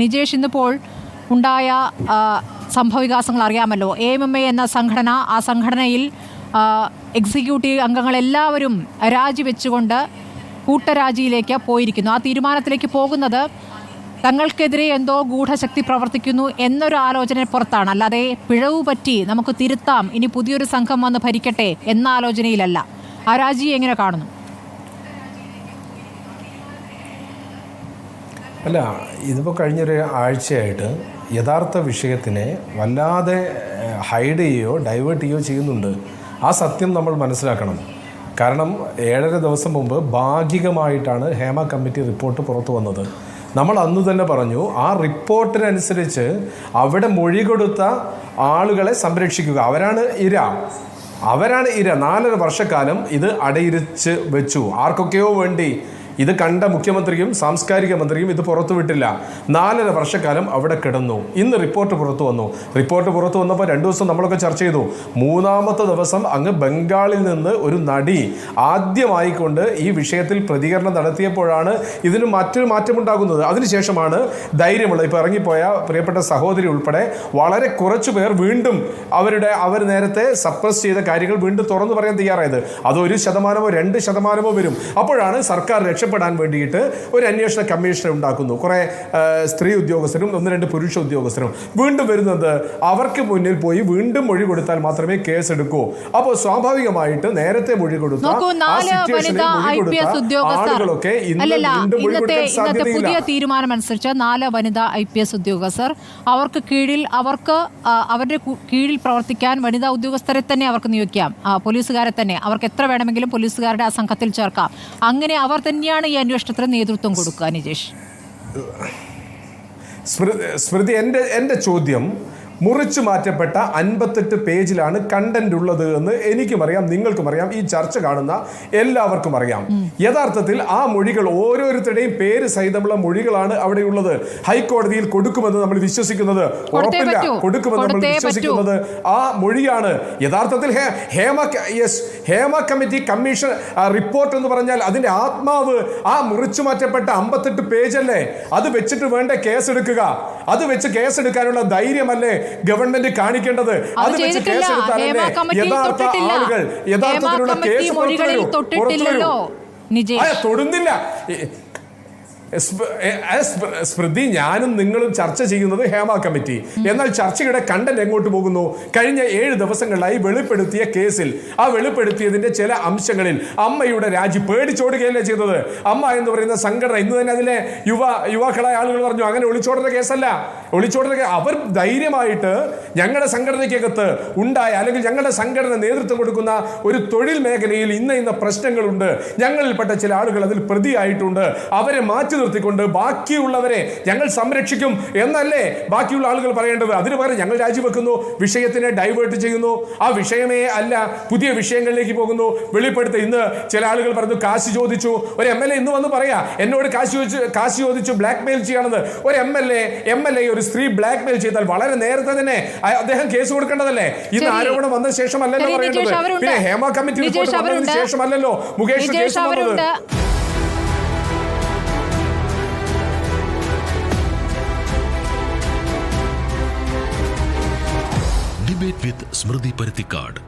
നിജേഷ് ഇന്നിപ്പോൾ ഉണ്ടായ സംഭവവികാസങ്ങൾ അറിയാമല്ലോ. എ എം എം എ എന്ന സംഘടന ആ സംഘടനയിൽ എക്സിക്യൂട്ടീവ് അംഗങ്ങളെല്ലാവരും രാജിവെച്ചുകൊണ്ട് കൂട്ടരാജിയിലേക്ക് പോയിരിക്കുന്നു. ആ തീരുമാനത്തിലേക്ക് പോകുന്നത് തങ്ങൾക്കെതിരെ എന്തോ ഗൂഢശക്തി പ്രവർത്തിക്കുന്നു എന്നൊരു ആലോചന പുറത്താണ്. അല്ലാതെ പിഴവ് പറ്റി നമുക്ക് തിരുത്താം ഇനി പുതിയൊരു സംഘം വന്ന് ഭരിക്കട്ടെ എന്ന ആലോചനയിലല്ല. ആ രാജി എങ്ങനെ കാണുന്നു? അല്ല ഇതിപ്പോൾ കഴിഞ്ഞൊരു ആഴ്ചയായിട്ട് യഥാർത്ഥ വിഷയത്തിനെ വല്ലാതെ ഹൈഡ് ചെയ്യുകയോ ഡൈവേർട്ട് ചെയ്യുകയോ ചെയ്യുന്നുണ്ട്. ആ സത്യം നമ്മൾ മനസ്സിലാക്കണം. കാരണം ഏഴര ദിവസം മുമ്പ് ഭാഗികമായിട്ടാണ് ഹേമ കമ്മിറ്റി റിപ്പോർട്ട് പുറത്തു വന്നത്. നമ്മൾ അന്ന് തന്നെ പറഞ്ഞു ആ റിപ്പോർട്ടിനനുസരിച്ച് അവിടെ മൊഴി കൊടുത്ത ആളുകളെ സംരക്ഷിക്കുക. അവരാണ് ഇര. അവരാണ് ഇര. നാലര വർഷക്കാലം ഇത് അടയിരിച്ച് വെച്ചു. ആർക്കൊക്കെയോ വേണ്ടി ഇത് കണ്ട മുഖ്യമന്ത്രിയും സാംസ്കാരിക മന്ത്രിയും ഇത് പുറത്തുവിട്ടില്ല നാലര വർഷക്കാലം അവിടെ കിടന്നു. ഇന്ന് റിപ്പോർട്ട് പുറത്തു വന്നു. റിപ്പോർട്ട് പുറത്തു വന്നപ്പോൾ രണ്ടു ദിവസം നമ്മളൊക്കെ ചർച്ച ചെയ്തു. മൂന്നാമത്തെ ദിവസം അങ്ങ് ബംഗാളിൽ നിന്ന് ഒരു നടി ആദ്യമായിക്കൊണ്ട് ഈ വിഷയത്തിൽ പ്രതികരണം നടത്തിയപ്പോഴാണ് ഇതിന് മറ്റൊരു മാറ്റമുണ്ടാകുന്നത്. അതിനുശേഷമാണ് ധൈര്യമുള്ളത് ഇപ്പോൾ ഇറങ്ങിപ്പോയ പ്രിയപ്പെട്ട സഹോദരി ഉൾപ്പെടെ വളരെ കുറച്ചു പേർ വീണ്ടും അവരുടെ അവർ നേരത്തെ സപ്രസ് ചെയ്ത കാര്യങ്ങൾ വീണ്ടും തുറന്നു പറയാൻ തയ്യാറായത്. അത് ഒരു ശതമാനമോ രണ്ട് ശതമാനമോ വരും. അപ്പോഴാണ് സർക്കാർ രക്ഷപ്പെടാൻ വേണ്ടിയിട്ട് ഒരു അന്വേഷണ കമ്മീഷനെ ഉണ്ടാക്കുന്നു. കുറേ സ്ത്രീ ഉദ്യോഗസ്ഥരും ഒന്ന് രണ്ട് പുരുഷ ഉദ്യോഗസ്ഥരും. വീണ്ടും വരുന്നത് അവർക്ക് മുന്നിൽ പോയി വീണ്ടും മൊഴി കൊടുത്താൽ മാത്രമേ കേസ് എടുക്കൂ അപ്പോൾ സ്വാഭാവികമായിട്ട് നേരത്തെ മൊഴി കൊടുത്ത ആളുകളൊക്കെ ഇന്നത്തെ ഇന്നത്തെ പുതിയ തീരുമാനം അനുസരിച്ച് നാല് വനിതാ ഐ പി എസ് ഉദ്യോഗസ്ഥർ അവർക്ക് കീഴിൽ അവർക്ക് അവരുടെ കീഴിൽ പ്രവർത്തിക്കാൻ വനിതാ ഉദ്യോഗസ്ഥരെ തന്നെ അവർക്ക് നിയോഗിക്കാം. പോലീസുകാരെ തന്നെ. അവർക്ക് എത്ര വേണമെങ്കിലും പോലീസുകാരുടെ ആ സംഘത്തിൽ ചേർക്കാം. അങ്ങനെ അവർ തന്നെയാണ് ഈ അന്വേഷണത്തിന് നേതൃത്വം കൊടുക്കുക നിജേഷ്? സ്മൃതി സ്മൃതി എന്റെ എന്റെ ചോദ്യം മുറിച്ചു മാറ്റപ്പെട്ട അൻപത്തെട്ട് പേജിലാണ് കണ്ടന്റ് ഉള്ളത് എന്ന് എനിക്കും അറിയാം നിങ്ങൾക്കും അറിയാം ഈ ചർച്ച കാണുന്ന എല്ലാവർക്കും അറിയാം. യഥാർത്ഥത്തിൽ ആ മൊഴികൾ ഓരോരുത്തരുടെയും പേര് സഹിതമുള്ള മൊഴികളാണ് അവിടെയുള്ളത്. ഹൈക്കോടതിയിൽ കൊടുക്കുമെന്ന് നമ്മൾ വിശ്വസിക്കുന്നത്. ഉറപ്പില്ല കൊടുക്കുമെന്ന് നമ്മൾ വിശ്വസിക്കുന്നത് ആ മൊഴിയാണ്. യഥാർത്ഥത്തിൽ Hema yes Hema committee commission report എന്ന് പറഞ്ഞാൽ അതിന്റെ ആത്മാവ് ആ മുറിച്ചു മാറ്റപ്പെട്ട അമ്പത്തെട്ട് പേജല്ലേ? അത് വെച്ചിട്ട് വേണ്ട കേസ് എടുക്കുക അത് വെച്ച് കേസ് എടുക്കാനുള്ള ധൈര്യമല്ലേ? ഗവൺമെന്റ് കാണിക്കേണ്ടത് അത് വെച്ച് ചെയ്തിട്ടില്ല. കേസ് ഹേമ എടുത്താലല്ലേ യഥാർത്ഥ. ആളുകൾ യഥാർത്ഥത്തിലുള്ള കേസ് പുറത്തു വരൂ. തൊടുന്നില്ല സ്മൃതി ഞാനും നിങ്ങളും ചർച്ച ചെയ്യുന്നത് ഹേമ കമ്മിറ്റി. എന്നാൽ ചർച്ചയുടെ കണ്ടന്റ് എങ്ങോട്ട് പോകുന്നു? കഴിഞ്ഞ ഏഴ് ദിവസങ്ങളിലായി വെളിപ്പെടുത്തിയ കേസിൽ. ആ വെളിപ്പെടുത്തിയതിന്റെ ചില അംശങ്ങളിൽ അമ്മയുടെ രാജി പേടിച്ചോടുകയല്ലേ ചെയ്തത്? അമ്മ എന്ന് പറയുന്ന സംഘടന ഇന്ന് തന്നെ അതിലെ യുവ യുവാക്കളായ ആളുകൾ പറഞ്ഞു അങ്ങനെ ഒളിച്ചോടുന്ന കേസല്ല. ഒളിച്ചോടുന്ന അവർ ധൈര്യമായിട്ട് ഞങ്ങളുടെ സംഘടനയ്ക്കകത്ത് ഉണ്ടായ അല്ലെങ്കിൽ ഞങ്ങളുടെ സംഘടന നേതൃത്വം കൊടുക്കുന്ന ഒരു തൊഴിൽ മേഖലയിൽ ഇന്ന ഇന്ന പ്രശ്നങ്ങളുണ്ട്. ഞങ്ങളിൽപ്പെട്ട ചില ആളുകൾ അതിൽ പ്രതിയായിട്ടുണ്ട്. അവരെ മാറ്റി നിർത്തിക്കൊണ്ട് ബാക്കിയുള്ളവരെ ഞങ്ങൾ സംരക്ഷിക്കും എന്നല്ലേ ബാക്കിയുള്ള ആളുകൾ പറയേണ്ടത്? അതിന് പകരം ഞങ്ങൾ രാജിവെക്കുന്നു വിഷയത്തിനെ ഡൈവേർട്ട് ചെയ്യുന്നു. ആ വിഷയമേ അല്ല പുതിയ വിഷയങ്ങളിലേക്ക് പോകുന്നു. വെളിപ്പെടുത്ത ഇന്ന് ചില ആളുകൾ പറഞ്ഞു കാശ് ചോദിച്ചു. ഒരു എം എൽ എ ഇന്ന് വന്ന് പറയാ എന്നോട് കാശ് ചോദിച്ചു കാശ് ചോദിച്ചു ബ്ലാക്ക് മെയിൽ ചെയ്യണത്. ഒരു M L A M L A ഒരു സ്ത്രീ ബ്ലാക്ക് മെയിൽ ചെയ്താൽ വളരെ നേരത്തെ തന്നെ അദ്ദേഹം കേസ് കൊടുക്കേണ്ടതല്ലേ? ഇന്ന് ആരോപണം വന്ന ശേഷമല്ലല്ലോ നിജേഷ് പിന്നെ ഹേമ കമ്മിറ്റി റിപ്പോർട്ട് വന്നതിന്. ശേഷമല്ലല്ലോ മുകേഷ് കേസ് വന്നത്. Debate with Smruthi Paruthikkad